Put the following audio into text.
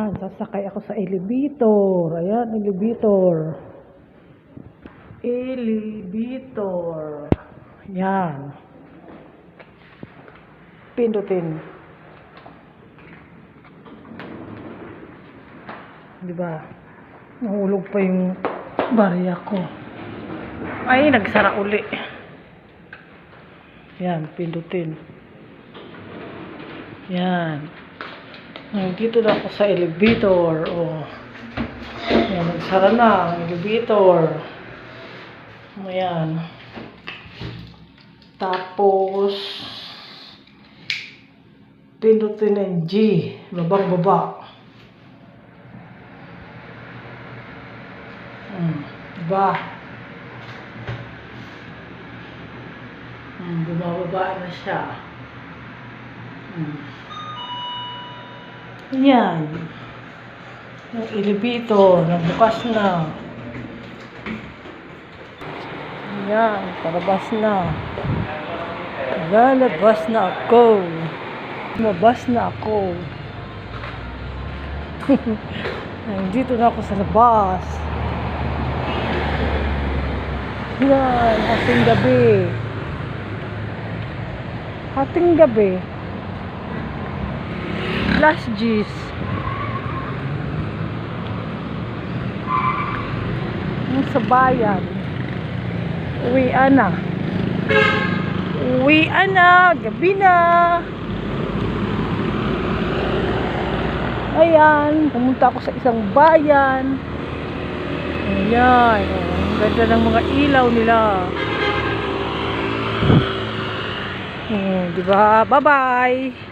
Ayan, sasakay ako sa elevator. Ayan, elevator. Elevator. Yan. Pindutin. Di ba? Nahulog pa yung barya ko. Ay, nagsara uli. Yan, pindutin. Yan. Nandito na ako sa elevator. Oh. Yan, nagsara na ang elevator. Ayan. Tapos, pindutin ang G. Babang baba. Hmm. Diba? Hmm, bumababa na siya. Hmm. Yan. Yung elevator, nabukas na. Yan, palabas na. Lalabas na ako. Lumabas na ako. Nandito na ako sa labas. Yan, ating gabi. Ating gabi. Last G's. Yung sa bayan. Uwian na. Uwian na. Gabi na. Ayan. Pumunta ako sa isang bayan. Ayan. Ang ganda ng mga ilaw nila. Hmm, di ba? Bye-bye.